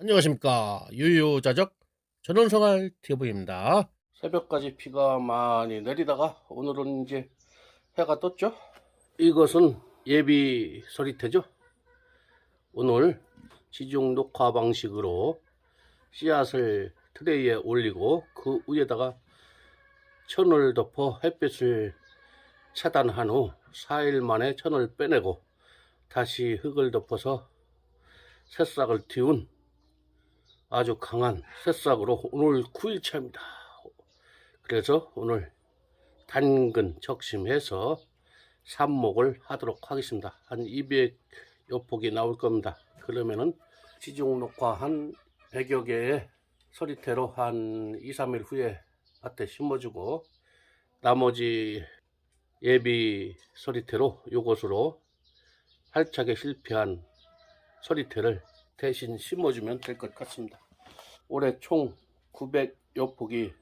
안녕하십니까. 유유자적 전원생활 TV입니다. 새벽까지 비가 많이 내리다가 오늘은 이제 해가 떴죠? 이것은 예비 소리태죠? 오늘 지중 녹화 방식으로 씨앗을 트레이에 올리고 그 위에다가 천을 덮어 햇빛을 차단한 후 4일 만에 천을 빼내고 다시 흙을 덮어서 새싹을 틔운 아주 강한 새싹으로 오늘 9일차입니다. 그래서 오늘 단근 적심해서 삽목을 하도록 하겠습니다. 한 200여 폭이 나올 겁니다. 그러면은 지중 녹화 한 100여 개의 서리태로 한 2, 3일 후에 밭에 심어주고 나머지 예비 서리태로 요것으로 활착에 실패한 서리태를 대신 심어주면 될 것 같습니다. 올해 총 900여 폭이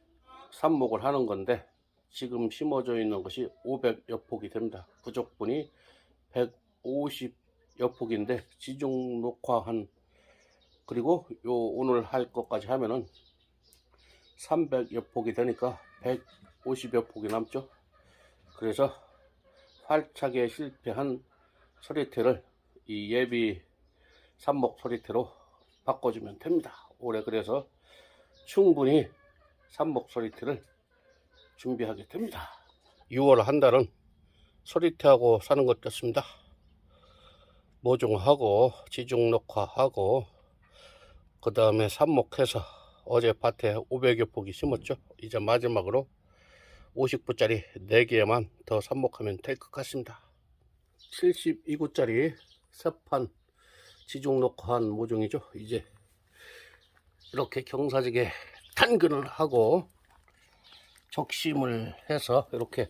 삽목을 하는 건데 지금 심어져 있는 것이 500여 폭이 됩니다. 부족분이 150여 폭인데 지중 녹화한 그리고 요 오늘 할 것까지 하면은 300여 폭이 되니까 150여 폭이 남죠. 그래서 활착에 실패한 서리태를 이 예비 삽목 소리태로 바꿔주면 됩니다. 올해 그래서 충분히 삽목 소리태를 준비하게 됩니다. 6월 한 달은 소리태하고 사는 것 같습니다. 모종하고 지중 녹화하고 그 다음에 삽목해서 어제 밭에 500여 폭이 심었죠. 이제 마지막으로 50부짜리 4개만 더 삽목하면 될 것 같습니다. 72구짜리 세판 지중 녹화한 모종이죠. 이제 이렇게 경사지게 탄근을 하고 적심을 해서 이렇게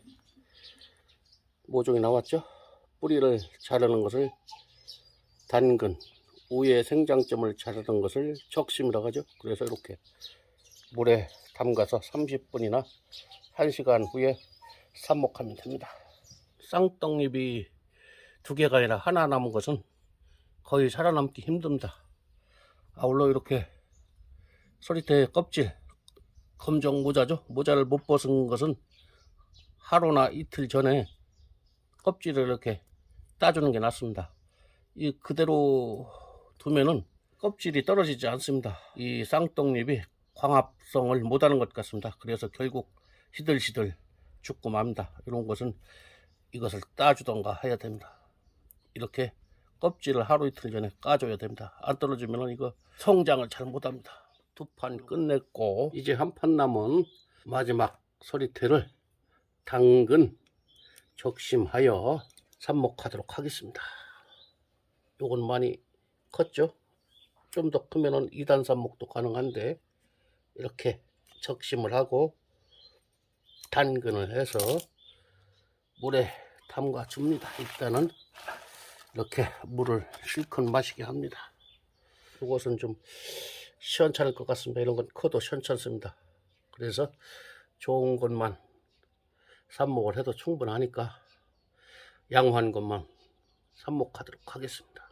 모종이 나왔죠. 뿌리를 자르는 것을 단근, 우에 생장점을 자르는 것을 적심이라고 하죠. 그래서 이렇게 물에 담가서 30분이나 1시간 후에 삽목하면 됩니다. 쌍떡잎이 두 개가 아니라 하나 남은 것은 거의 살아남기 힘듭니다. 아울러 이렇게 소리태 껍질 검정 모자죠. 모자를 못 벗은 것은 하루나 이틀 전에 껍질을 이렇게 따주는 게 낫습니다. 이 그대로 두면은 껍질이 떨어지지 않습니다. 이 쌍떡잎이 광합성을 못하는 것 같습니다. 그래서 결국 시들시들 죽고 맙니다. 이런 것은 이것을 따주던가 해야 됩니다. 이렇게 껍질을 하루 이틀 전에 까줘야 됩니다. 안 떨어지면 이거 성장을 잘 못합니다. 두 판 끝냈고 이제 한 판 남은 마지막 소리태를 당근 적심하여 삽목하도록 하겠습니다. 요건 많이 컸죠? 좀 더 크면은 2단 삽목도 가능한데 이렇게 적심을 하고 단근을 해서 물에 담가 줍니다. 일단은 이렇게 물을 실컷 마시게 합니다. 이것은 좀 시원찮을 것 같습니다. 이런 건 커도 시원찮습니다. 그래서 좋은 것만 삽목을 해도 충분하니까 양호한 것만 삽목하도록 하겠습니다.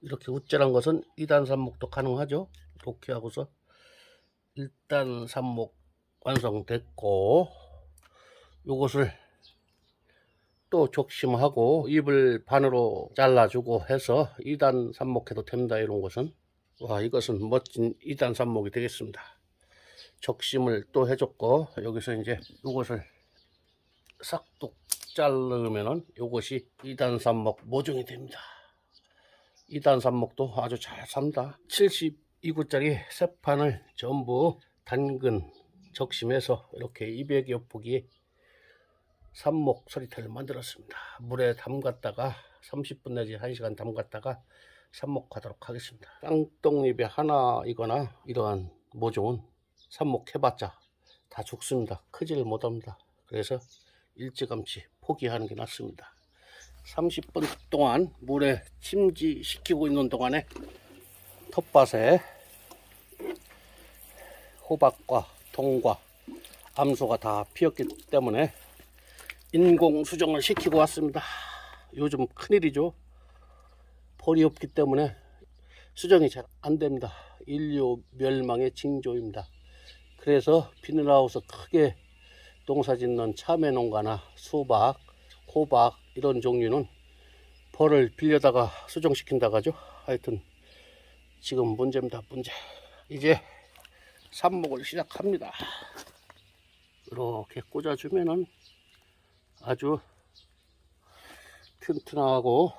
이렇게 우짜란 것은 2단 삽목도 가능하죠. 이렇게 하고서 1단 삽목 완성됐고 요것을 또 적심하고 잎을 반으로 잘라주고 해서 2단 삽목해도 됩니다. 이런 것은 와 이것은 멋진 2단 삽목이 되겠습니다. 적심을 또 해줬고 여기서 이제 이것을 싹둑 자르면은 이것이 2단 삽목 모종이 됩니다. 2단 삽목도 아주 잘 삽니다. 72구짜리 세 판을 전부 단근 적심해서 이렇게 200여 폭이 삽목 소리태를 만들었습니다. 물에 담갔다가 30분 내지 1시간 담갔다가 삽목하도록 하겠습니다. 쌍떡잎이 하나이거나 이러한 모종은 삽목해봤자 다 죽습니다. 크지를 못합니다. 그래서 일찌감치 포기하는 게 낫습니다. 30분 동안 물에 침지시키고 있는 동안에 텃밭에 호박과 통과 암소가 다 피었기 때문에 인공 수정을 시키고 왔습니다. 요즘 큰일이죠. 벌이 없기 때문에 수정이 잘 안 됩니다. 인류 멸망의 징조입니다. 그래서 비닐하우스 크게 농사 짓는 참외 농가나 수박, 호박 이런 종류는 벌을 빌려다가 수정시킨다고 하죠. 하여튼 지금 문제입니다. 문제. 이제 삽목을 시작합니다. 이렇게 꽂아주면은 아주 튼튼하고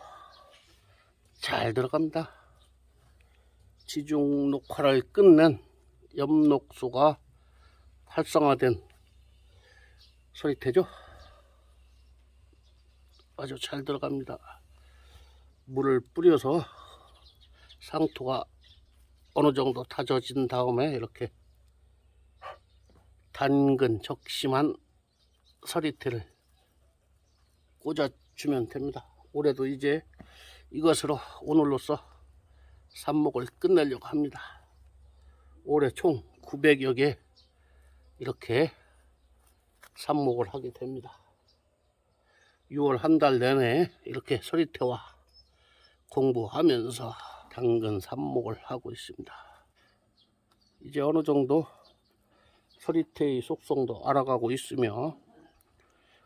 잘 들어갑니다. 지중 녹화를 끝낸 엽록소가 활성화된 소리태죠. 아주 잘 들어갑니다. 물을 뿌려서 상토가 어느 정도 다져진 다음에 이렇게 단근 적심한 서리태를 꽂아주면 됩니다. 올해도 이제 이것으로 오늘로써 삽목을 끝내려고 합니다. 올해 총 900여 개 이렇게 삽목을 하게 됩니다. 6월 한 달 내내 이렇게 서리태와 공부하면서 당근 삽목을 하고 있습니다. 이제 어느 정도 서리태의 속성도 알아가고 있으며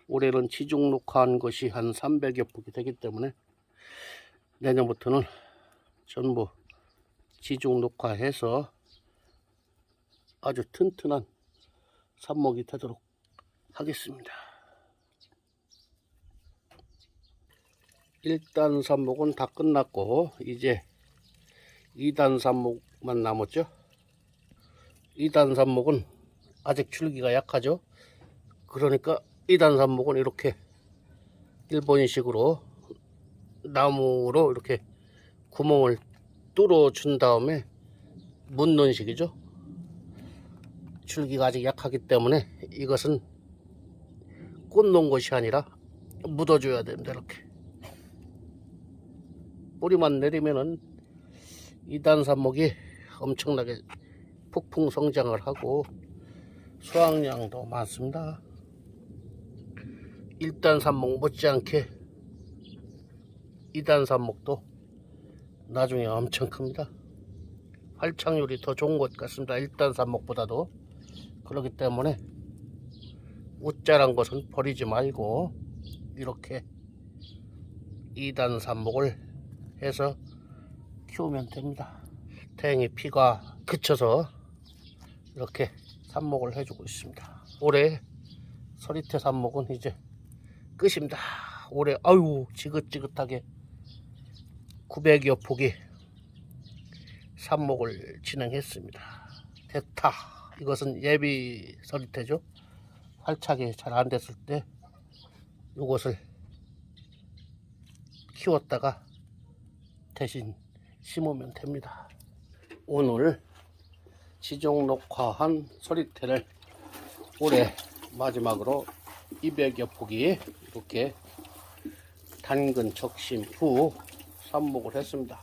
올해는 지중 녹화한 것이 한 300여 폭이 되기 때문에 내년부터는 전부 지중 녹화해서 아주 튼튼한 삽목이 되도록 하겠습니다. 1단 삽목은 다 끝났고 이제 2단 삽목만 남았죠. 2단 삽목은 아직 줄기가 약하죠. 그러니까 2단 삽목은 이렇게 일본식으로 나무로 이렇게 구멍을 뚫어 준 다음에 묻는 식이죠. 줄기가 아직 약하기 때문에 이것은 꽂는 것이 아니라 묻어줘야 됩니다. 이렇게 뿌리만 내리면은 이단 삽목이 엄청나게 폭풍 성장을 하고 수확량도 많습니다. 1단 삽목 못지않게 2단 삽목도 나중에 엄청 큽니다. 활착률이 더 좋은 것 같습니다. 1단 삽목보다도 그렇기 때문에 웃자란 것은 버리지 말고 이렇게 2단 삽목을 해서 키우면 됩니다. 태양이 피가 그쳐서 이렇게 삽목을 해주고 있습니다. 올해 서리태 삽목은 이제 끝입니다. 올해 아유 지긋지긋하게 900여 폭이 삽목을 진행했습니다. 대타 이것은 예비 서리태죠. 활착이 잘 안 됐을 때 이것을 키웠다가 대신 심으면 됩니다. 오늘 지종 녹화한 서리태를 올해 마지막으로 200여 폭이 이렇게 단근 적심 후 삽목을 했습니다.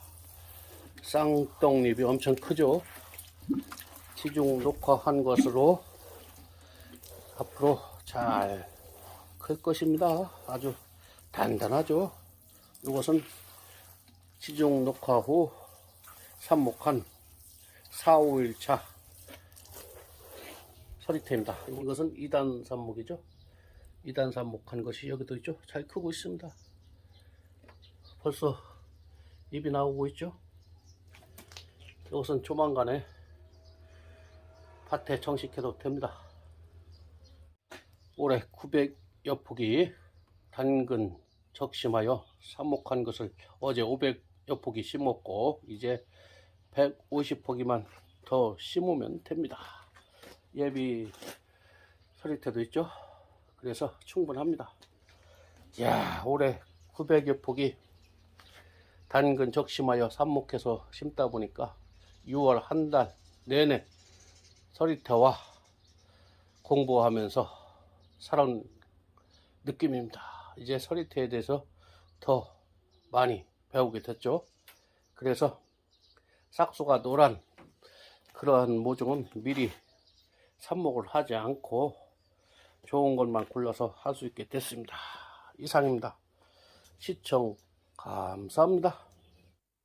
쌍떡잎이 엄청 크죠? 지중 녹화한 것으로 앞으로 잘 클 것입니다. 아주 단단하죠? 이것은 지중 녹화 후 삽목한 4, 5일차 서리태입니다. 이것은 2단 삽목이죠. 2단 삽목한 것이 여기도 있죠. 잘 크고 있습니다. 벌써 잎이 나오고 있죠. 이것은 조만간에 밭에 정식해도 됩니다. 올해 900여 폭이 단근 적심하여 삽목한 것을 어제 500여 폭이 심었고 이제 150폭이만 더 심으면 됩니다. 예비 서리태도 있죠. 그래서 충분합니다. 야 올해 900여 폭이 단근 적심하여 삽목해서 심다 보니까 6월 한 달 내내 서리태와 공부하면서 살아온 느낌입니다. 이제 서리태에 대해서 더 많이 배우게 됐죠. 그래서 싹수가 노란 그러한 모종은 미리 삽목을 하지 않고 좋은 것만 골라서 할 수 있게 됐습니다. 이상입니다. 시청 감사합니다.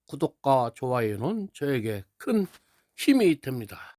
구독과 좋아요는 저에게 큰 힘이 됩니다.